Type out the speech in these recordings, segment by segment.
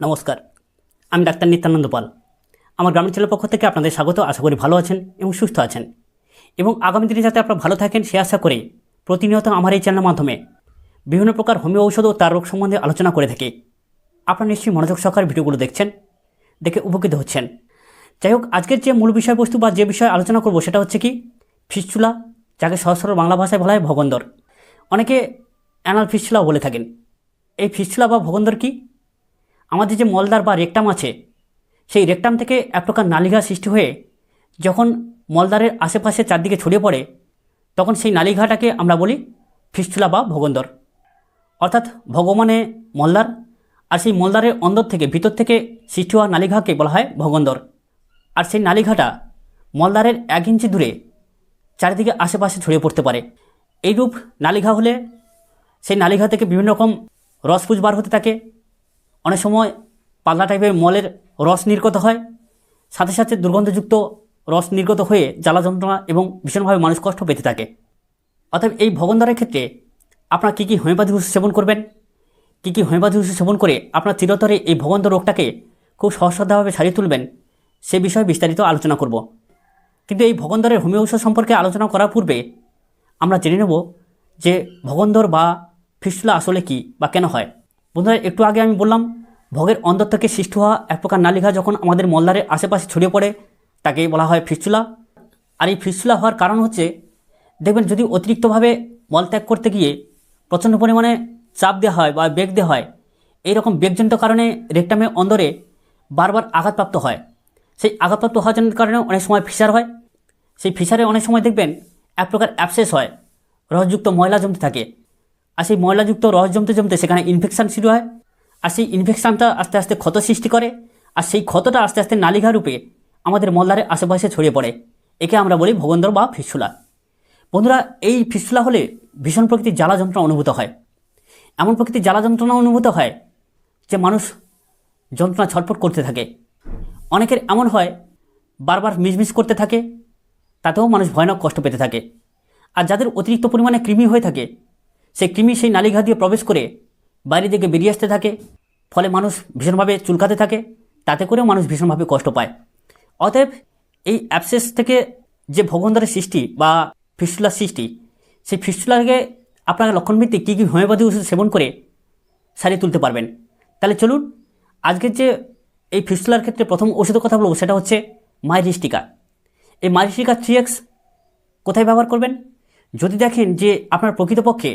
নমস্কার, আমি ডাক্তার নিত্যানন্দ পাল। আমার গ্রামের ছেলের পক্ষ থেকে আপনাদের স্বাগত, আশা করি ভালো আছেন এবং সুস্থ আছেন। এবং আগামী দিনে যাতে আপনারা ভালো থাকেন, সে আশা করে প্রতিনিয়ত আমার এই চ্যানেলের মাধ্যমে বিভিন্ন প্রকার হোমিও ঔষধ ও তার রোগ সম্বন্ধে আলোচনা করে থাকি। আপনারা নিশ্চয়ই মনোযোগ সহকারে ভিডিওগুলো দেখছেন, দেখে উপকৃত হচ্ছেন। যাই হোক, আজকের যে মূল বিষয়বস্তু বা যে বিষয়ে আলোচনা করব সেটা হচ্ছে কি, ফিসচুলা, যাকে সহজ সরল বাংলা ভাষায় বলা হয় ভগন্দর। অনেকে অ্যানাল ফিসচুলাও বলে থাকেন। এই ফিসচুলা বা ভগন্দর কি? আমাদের যে মলদার বা রেকটাম আছে, সেই রেকটাম থেকে এক প্রকার নালিঘা সৃষ্টি হয়ে যখন মলদারের আশেপাশে চারদিকে ছড়িয়ে পড়ে, তখন সেই নালিঘাটাকে আমরা বলি ফিস্টুলা বা ভগন্দর। অর্থাৎ ভগবানে মলদার আর সেই মলদারের অন্দর থেকে ভিতর থেকে সৃষ্টি হওয়া নালিঘাকে বলা হয় ভগন্দর। আর সেই নালিঘাটা মলদারের এক ইঞ্চি দূরে চারিদিকে আশেপাশে ছড়িয়ে পড়তে পারে। এইরূপ নালিঘা হলে সেই নালিঘা থেকে বিভিন্ন রকম রসপুজ বার হতে থাকে অনেক সময় পাতলা টাইপের মলের রস নির্গত হয়। সাথে সাথে দুর্গন্ধযুক্ত রস নির্গত হয়ে জ্বালা যন্ত্রণা এবং ভীষণভাবে মানুষ কষ্ট পেতে থাকে। অতএব এই ভগন্দরের ক্ষেত্রে আপনারা কী কী হোমিওপ্যাথি ওষুধ সেবন করবেন? কী কী হোমিওপ্যাথি ওষুধ সেবন করে আপনার চিরতরে এই ভগন্দ রোগটাকে খুব সহজভাবে সারিয়ে তুলবেন, সে বিষয়ে বিস্তারিত আলোচনা করব। কিন্তু এই ভগন্দরের হোমিও ঔষধ সম্পর্কে আলোচনা করার পূর্বে আমরা জেনে নেব যে ভগন্দর বা ফিস্টুলা আসলে কি বা কেন হয়। বন্ধুরা একটু আগে আমি বললাম, ভোগের অন্তর থেকে সৃষ্টি হওয়া এক প্রকার নালিঘা যখন আমাদের মলদারের আশেপাশে ছড়িয়ে পড়ে তাকে বলা হয় ফিস্টুলা আর এই ফিস্টুলা হওয়ার কারণ হচ্ছে, দেখবেন যদি অতিরিক্তভাবে মলত্যাগ করতে গিয়ে প্রচণ্ড পরিমাণে চাপ দেওয়া হয় বা বেগ দেওয়া হয়, এইরকম বেগজনিত কারণে রেকটামে অন্দরে বারবার আঘাতপ্রাপ্ত হয়। সেই আঘাতপ্রাপ্ত হওয়ার জন্য কারণে অনেক সময় ফিসার হয়। সেই ফিসারে অনেক সময় দেখবেন এক প্রকার অ্যাপসেস হয়, রসযুক্ত ময়লা জমতে থাকে। আর সেই ময়লাযুক্ত রস জমতে জমতে সেখানে ইনফেকশান শুরু হয়। আর সেই ইনফেকশানটা আস্তে আস্তে ক্ষত সৃষ্টি করে। আর সেই ক্ষতটা আস্তে আস্তে নালিঘা রূপে আমাদের মলদারের আশেপাশে ছড়িয়ে পড়ে। একে আমরা বলি ভগন্দর বা ফিসুলা বন্ধুরা, এই ফিসুলা হলে ভীষণ প্রকৃতির জ্বালা যন্ত্রণা অনুভূত হয়। এমন প্রকৃতির জ্বালা যন্ত্রণা অনুভূত হয় যে মানুষ যন্ত্রণা ছটফট করতে থাকে। অনেকের এমন হয়, বারবার মিসমিস করতে থাকে, তাতেও মানুষ ভয়ানক কষ্ট পেতে থাকে। আর যাদের অতিরিক্ত পরিমাণে কৃমি হয়ে থাকে সেই কৃমি সেই নালিঘা দিয়ে প্রবেশ করে বাইরে দিকে বেরিয়ে আসতে থাকে। ফলে মানুষ ভীষণভাবে চুলকাতে থাকে। তাতে করেও মানুষ ভীষণভাবে কষ্ট পায়। অতএব এই অ্যাপসেস থেকে যে ভগন্দরের সৃষ্টি বা ফিস্টুলার সৃষ্টি, সেই ফিস্টুলাকে আপনারা লক্ষণভিত্তিক কী কী হোমিওপ্যাথি ওষুধ সেবন করে সারিয়ে তুলতে পারবেন। তাহলে চলুন, আজকের যে এই ফিস্টুলার ক্ষেত্রে প্রথম ওষুধের কথা বলব সেটা হচ্ছে মাইরিস্টিকা। এই মাইরিস্টিকা থ্রি এক্স কোথায় ব্যবহার করবেন? যদি দেখেন যে আপনার প্রকৃতপক্ষে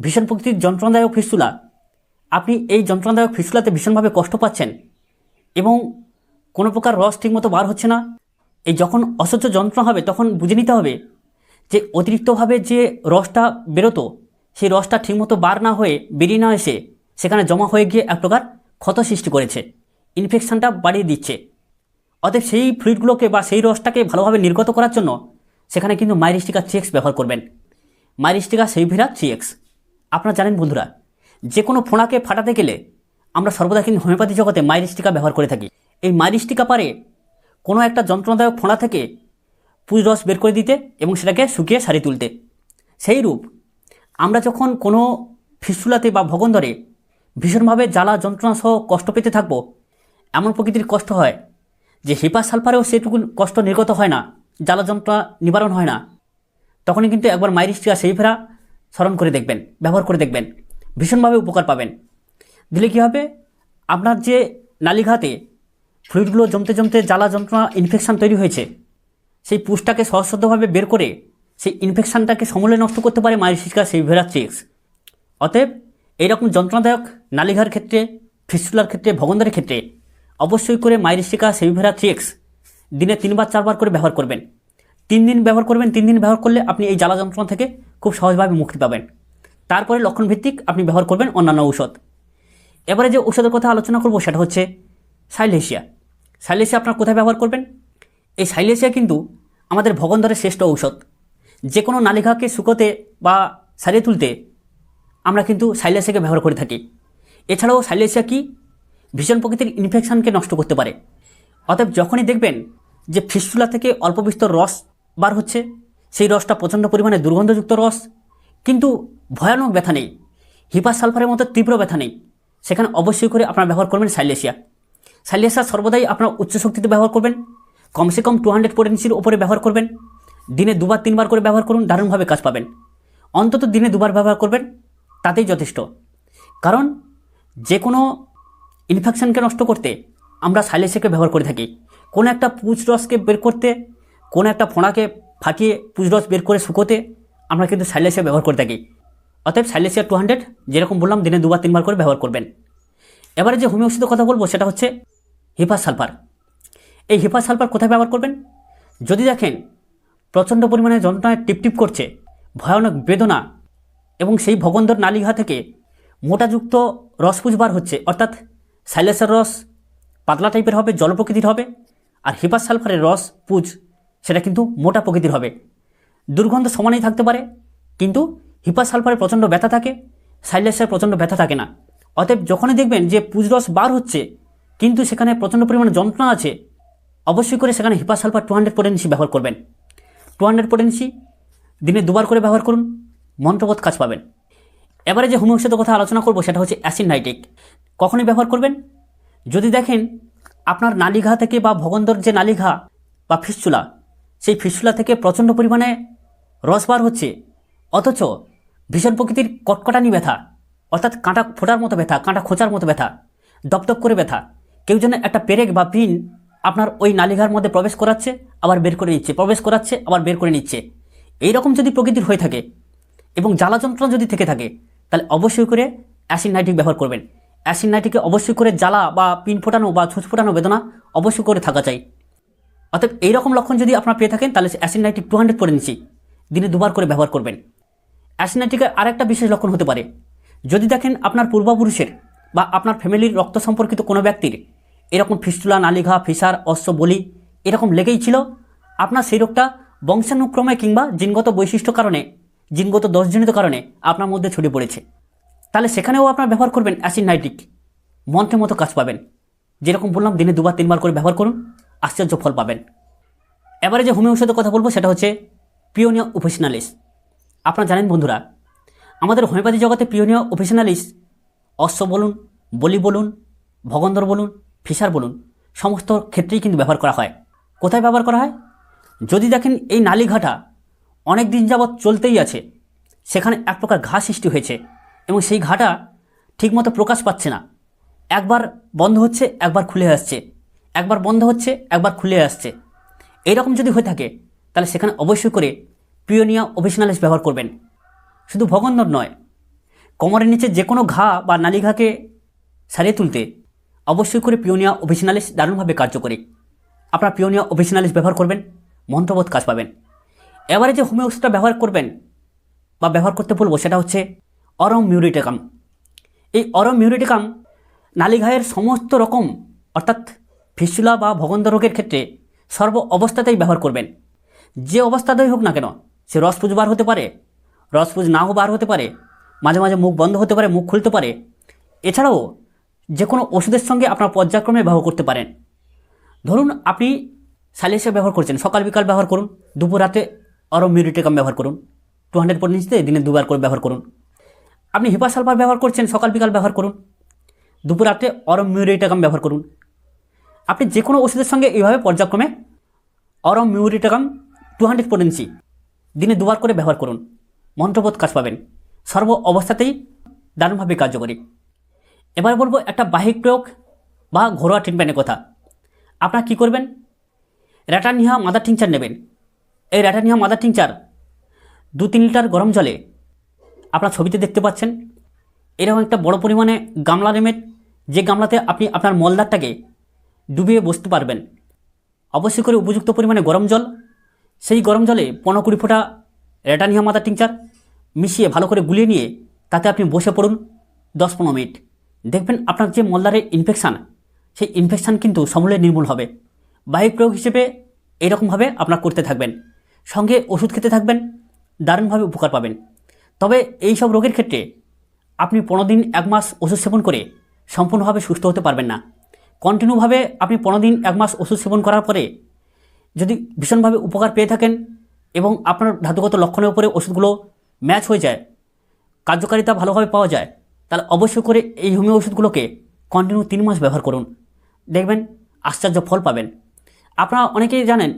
ভীষণ প্রকৃতির যন্ত্রণাদায়ক ফিস্টুলা আপনি এই যন্ত্রণাদায়ক ফিস্টুলাতে ভীষণভাবে কষ্ট পাচ্ছেন এবং কোনো প্রকার রস ঠিকমতো বার হচ্ছে না। এই যখন অসহ্য যন্ত্রণা হবে, তখন বুঝে নিতে হবে যে অতিরিক্তভাবে যে রসটা বেরোতো, সেই রসটা ঠিকমতো বার না হয়ে বেরিয়ে না এসে সেখানে জমা হয়ে গিয়ে এক প্রকার ক্ষত সৃষ্টি করেছে ইনফেকশানটা বাড়িয়ে দিচ্ছে। অতএব সেই ফ্লুইডগুলোকে বা সেই রসটাকে ভালোভাবে নির্গত করার জন্য সেখানে কিন্তু মাইরিস্টিকা থ্রি এক্স ব্যবহার করবেন। মাইরিস্টিকা সেইভিরা থ্রি এক্স আপনারা জানেন বন্ধুরা যে কোনো ফোঁড়াকে ফাটাতে গেলে আমরা সর্বদা কিন্তু হোমিওপ্যাথি জগতে মাইরিস্টিকা ব্যবহার করে থাকি। এই মাইরিস্টিকা পারে কোনো একটা যন্ত্রণাদায়ক ফোঁড়া থেকে পুজ রস বের করে দিতে এবং সেটাকে শুকিয়ে সারিয়ে তুলতে। সেই রূপ আমরা যখন কোনো ফিসুলাতে বা ভগন্দরে ভীষণভাবে জ্বালা, যন্ত্রণা সহ কষ্ট পেতে থাকব, এমন প্রকৃতির কষ্ট হয় যে হিপা সালফারেও সেটুকু কষ্ট নির্গত হয় না, জ্বালা, যন্ত্রণা নিবারণ হয় না। তখনই কিন্তু একবার মাইরিস্টিকা সেই ফেরা স্মরণ করে দেখবেন, ব্যবহার করে দেখবেন, ভীষণভাবে উপকার পাবেন। দিলে কী হবে? আপনার যে নালিঘাতে ফ্লুইডগুলো জমতে জমতে জ্বালা যন্ত্রণা ইনফেকশান তৈরি হয়েছে, সেই পুষটাকে সহজভাবে বের করে সেই ইনফেকশানটাকে সমূলে নষ্ট করতে পারে মাইরিস্টিকা সেইভেরা চিক্স অতএব এইরকম যন্ত্রণাদায়ক নালিঘার ক্ষেত্রে ফিস্টুলার ক্ষেত্রে ভগন্দরের ক্ষেত্রে অবশ্যই করে মাইরিস্টিকা সেভিভেরা থ্রিএক্স দিনে তিনবার, চারবার করে ব্যবহার করবেন। তিন দিন ব্যবহার করবেন, তিন দিন ব্যবহার করলে আপনি এই জ্বালা যন্ত্রণা থেকে খুব সহজভাবে মুক্তি পাবেন। তারপরে লক্ষণভিত্তিক আপনি ব্যবহার করবেন অন্যান্য ঔষধ। এবারে যে ঔষধের কথা আলোচনা করব সেটা হচ্ছে সাইলেশিয়া সাইলেশিয়া আপনার কোথায় ব্যবহার করবেন? এই সাইলেশিয়া কিন্তু আমাদের ভগন্দরের শ্রেষ্ঠ ঔষধ। যে কোনো নালিঘাকে শুকোতে বা সারিয়ে তুলতে আমরা কিন্তু সাইলেশিয়াকে ব্যবহার করে থাকি। এছাড়াও সাইলেশিয়া কি? ভীষণ প্রকৃতির ইনফেকশনকে নষ্ট করতে পারে। অতএব যখনই দেখবেন যে ফিস্টুলা থেকে অল্প বিস্তর রস বার হচ্ছে সেই রসটা প্রচণ্ড পরিমাণে দুর্গন্ধযুক্ত রস। কিন্তু ভয়ানক ব্যথা নেই। হিপাস সালফারের মতো তীব্র ব্যথা নেই। সেখানে অবশ্যই করে আপনারা ব্যবহার করবেন সাইলেশিয়া সাইলেশিয়া সর্বদাই আপনার উচ্চ শক্তিতে ব্যবহার করবেন। কমসে কম টু হান্ড্রেড পোটেন্সির ওপরে ব্যবহার করবেন। দিনে দুবার, তিনবার করে ব্যবহার করুন, দারুণভাবে কাজ পাবেন। অন্তত দিনে দুবার ব্যবহার করবেন, তাতেই যথেষ্ট। কারণ যে কোনো ইনফেকশনকে নষ্ট করতে আমরা সাইলেসিয়াকে ব্যবহার করে থাকি। কোনো একটা পুঁজ রসকে বের করতে কোনো একটা ফোঁড়াকে ফাটিয়ে পুঁজ রস বের করে শুকোতে আমরা কিন্তু সাইলেসিয়া ব্যবহার করে থাকি। অতএব সাইলেসিয়া টু হান্ড্রেড যেরকম বললাম, দিনে দুবার, তিনবার করে ব্যবহার করবেন। এবারে যে হোমিও কথা বলব, সেটা হচ্ছে হিপাস সালফার। এই হিপাস সালফার কোথায় ব্যবহার করবেন? যদি দেখেন, প্রচণ্ড পরিমাণে যন্ত্রণায় টিপটিপ করছে, ভয়ানক বেদনা, এবং সেই ভগন্দর নালিঘা থেকে মোটাযুক্ত রসপুজ বার হচ্ছে, অর্থাৎ সাইলেসের রস পাতলা টাইপের হবে জল প্রকৃতির হবে, আর হিপাস সালফারের রস পুজ সেটা কিন্তু মোটা প্রকৃতির হবে। দুর্গন্ধ সমানেই থাকতে পারে, কিন্তু হিপাস সালফারে প্রচণ্ড ব্যথা থাকে সাইলেসের প্রচণ্ড ব্যথা থাকে না। অতএব যখনই দেখবেন যে পুজ রস বার হচ্ছে, কিন্তু সেখানে প্রচণ্ড পরিমাণে যন্ত্রণা আছে, অবশ্যই করে সেখানে hepar sulphur two hundred potency ব্যবহার করবেন। টু হান্ড্রেড পোটেন্সি দিনে দুবার করে ব্যবহার করুন, মন্ত্রবোধ কাজ পাবেন। এবারে যে হোমিওপ্যাথির কথা আলোচনা করব সেটা হচ্ছে অ্যাসিড নাইট্রিক। কখনই ব্যবহার করবেন? যদি দেখেন আপনার নালিঘা থেকে বা ভগন্দর যে নালিঘা বা ফিসচুলা সেই ফিসচুলা থেকে প্রচণ্ড পরিমাণে রস বার হচ্ছে। অথচ ভীষণ প্রকৃতির কটকটানি ব্যথা, অর্থাৎ কাঁটা ফোটার মতো ব্যথা, কাঁটা খোঁচার মতো ব্যথা, দপদপ করে ব্যথা। কেউ যেন একটা পেরেক বা পিন আপনার ওই নালিঘার মধ্যে প্রবেশ করাচ্ছে, আবার বের করে নিচ্ছে, প্রবেশ করাচ্ছে, আবার বের করে নিচ্ছে। এই রকম যদি প্রকৃতির হয়ে থাকে এবং জ্বালা যন্ত্রণা যদি থেকে থাকে, তাহলে অবশ্যই করে অ্যাসিড নাইট্রিক ব্যবহার করবেন। অ্যাসিড নাইট্রিকে অবশ্যই করে জ্বালা বা পিন ফোটানো বা ছুঁচ ফোটানো বেদনা অবশ্যই করে থাকা চাই। অর্থাৎ এইরকম লক্ষণ যদি আপনারা পেয়ে থাকেন, তাহলে অ্যাসিড নাইট্রিক টু হান্ড্রেড করে নিচ্ছি দিনে দুবার করে ব্যবহার করবেন। অ্যাসিড নাইট্রিকের আরেকটা বিশেষ লক্ষণ হতে পারে। যদি দেখেন আপনার পূর্বপুরুষের বা আপনার ফ্যামিলির রক্ত সম্পর্কিত কোনো ব্যক্তির এরকম ফিস্টুলা, নালিঘা, ফিসার অশ্ব বলি এরকম লেগেই ছিল, আপনার সেই রোগটা বংশানুক্রমে কিংবা জিনগত বৈশিষ্ট্য কারণে, জিনগত দোষজনিত কারণে আপনার মধ্যে ছড়িয়ে পড়েছে। তাহলে সেখানেও আপনার ব্যবহার করবেন অ্যাসিড নাইট্রিক মন্ত্রের মতো কাজ পাবেন। যেরকম বললাম, দিনে দুবার, তিনবার করে ব্যবহার করুন। আশ্চর্য ফল পাবেন। এবারে যে হোমিও ওষুধের কথা বলব, সেটা হচ্ছে পিওনিয়া অফিসিনালিস আপনারা জানেন বন্ধুরা, আমাদের হোমিওপ্যাথি জগতে পিওনিয়া অফিসিনালিস অশ্ব বলুন, বলি বলুন, ভগন্দর বলুন ফিসার বলুন, সমস্ত ক্ষেত্রেই কিন্তু ব্যবহার করা হয়। কোথায় ব্যবহার করা হয়? যদি দেখেন এই নালীঘাটা অনেক দিন যাবৎ চলতেই আছে, সেখানে এক প্রকার ঘা সৃষ্টি হয়েছে এবং সেই ঘাটা ঠিকমতো প্রকাশ পাচ্ছে না। একবার বন্ধ হচ্ছে, একবার খুলে আসছে। একবার বন্ধ হচ্ছে, একবার খুলে আসছে। এইরকম যদি হয়ে থাকে, তাহলে সেখানে অবশ্যই করে পিওনিয়া অফিসনালিস ব্যবহার করবেন। শুধু ভগন্দর নয়, কোমরের নিচে যে কোনো ঘা বা নালীঘাকে সারিয়ে তুলতে অবশ্যই করে পিওনিয়া অফিসনালিস দারুণভাবে কার্যকরী। আপনার পিওনিয়া অফিসনালিস ব্যবহার করবেন, মন্ত্রবোধ কাজ পাবেন। এবারে যে হোমিও ওষুধটা ব্যবহার করবেন বা ব্যবহার করতে বলব, সেটা হচ্ছে অরম মিউরিটেকাম এই অরম মিউরিটেকাম নালীঘায়ের সমস্ত রকম, অর্থাৎ ফিসুলা বা ভগন্ধ রোগের ক্ষেত্রে সর্ব অবস্থাতেই ব্যবহার করবেন। যে অবস্থাতেই হোক না কেন, সে রসপুজ বার হতে পারে, রসপুজ নাও বার হতে পারে, মাঝে মাঝে মুখ বন্ধ হতে পারে, মুখ খুলতে পারে। এছাড়াও যে কোনো ওষুধের সঙ্গে আপনার পর্যায়ক্রমে ব্যবহার করতে পারেন। ধরুন আপনি সালিসে ব্যবহার করছেন, সকাল বিকাল ব্যবহার করুন, দুপুর রাতে অরম মিউরিটেকাম ব্যবহার করুন, টু হান্ড্রেড পয়েন্ট দিনে দুবার করে ব্যবহার করুন। আপনি হিপা সালফার ব্যবহার করছেন, সকাল বিকাল ব্যবহার করুন, দুপুর রাতে অরম মিউরিটেকাম ব্যবহার করুন। আপনি যে কোনো ওষুধের সঙ্গে এইভাবে পর্যায়ক্রমে aurum muriaticum two hundred potency দিনে দুবার করে ব্যবহার করুন। মন্ত্রবোধ কাজ পাবেন। সর্ব অবস্থাতেই দারুণভাবে কার্যকরী। এবার বলব একটা বাহিক প্রয়োগ বা ঘরোয়া ট্রিটমেন্টের কথা। আপনারা কী করবেন? র্যাটানিহা মাদার টিংচার নেবেন। এই র্যাটানিহা মাদার টিংচার দু তিন লিটার গরম জলে আপনার ছবিতে দেখতে পাচ্ছেন। এরকম একটা বড় পরিমাণে গামলা নেবেন যে গামলাতে আপনি আপনার মলদারটাকে ডুবিয়ে বসতে পারবেন। অবশ্যই করে উপযুক্ত পরিমাণে গরম জল, সেই গরম জলে পনেরো কুড়ি ফোঁটা রেটানিয়া মাদার টিংচার মিশিয়ে ভালো করে গুলিয়ে নিয়ে তাতে আপনি বসে পড়ুন দশ পনেরো মিনিট। দেখবেন আপনার যে মলদারের ইনফেকশান সেই ইনফেকশান কিন্তু সমূলে নির্মূল হবে। বাহিক প্রয়োগ হিসেবে এরকমভাবে আপনার করতে থাকবেন। সঙ্গে ওষুধ খেতে থাকবেন, দারুণভাবে উপকার পাবেন। তবে এই সব রোগের ক্ষেত্রে আপনি পনেরো দিন এক মাস ওষুধ সেবন করে সম্পূর্ণভাবে সুস্থ হতে পারবেন না। কন্টিনিউভাবে আপনি পনেরো দিন, এক মাস ওষুধ সেবন করার পরে যদি ভীষণভাবে উপকার পেয়ে থাকেন এবং আপনার ধাতুগত লক্ষণের উপরে ওষুধগুলো ম্যাচ হয়ে যায়, কার্যকারিতা ভালোভাবে পাওয়া যায়, তাহলে অবশ্যই করে এই হোমিও ওষুধগুলোকে কন্টিনিউ তিন মাস ব্যবহার করুন। দেখবেন আশ্চর্য ফল পাবেন। আপনারা অনেকেই জানেন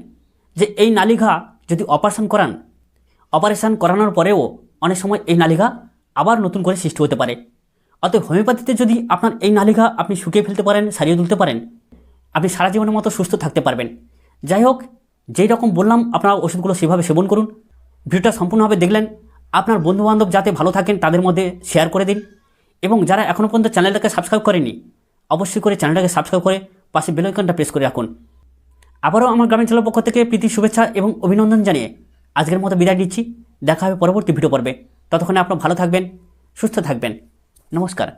যে এই নালিঘা যদি অপারেশন করান অপারেশন করানোর পরেও অনেক সময় এই নালিঘা আবার নতুন করে সৃষ্টি হতে পারে। অতএব হোমিওপ্যাথিতে যদি আপনার এই নালিকা আপনি শুকিয়ে ফেলতে পারেন, সারিয়ে তুলতে পারেন, আপনি সারা জীবনের মতো সুস্থ থাকতে পারবেন। যাই হোক, যেই রকম বললাম, আপনারা ওষুধগুলো সেভাবে সেবন করুন। ভিডিওটা সম্পূর্ণভাবে দেখলেন। আপনার বন্ধুবান্ধব যাতে ভালো থাকেন, তাদের মধ্যে শেয়ার করে দিন। এবং যারা এখনও পর্যন্ত চ্যানেলটাকে সাবস্ক্রাইব করেনি অবশ্যই করে চ্যানেলটাকে সাবস্ক্রাইব করে পাশে বেল আইকনটা প্রেস করে রাখুন। আবারও আমার গ্রামীণ চ্যানেল পক্ষ থেকে প্রীতি, শুভেচ্ছা এবং অভিনন্দন জানিয়ে আজকের মতো বিদায় নিচ্ছি। দেখা হবে পরবর্তী ভিডিও পর্বে। ততক্ষণে আপনারা ভালো থাকবেন, সুস্থ থাকবেন। নমস্কার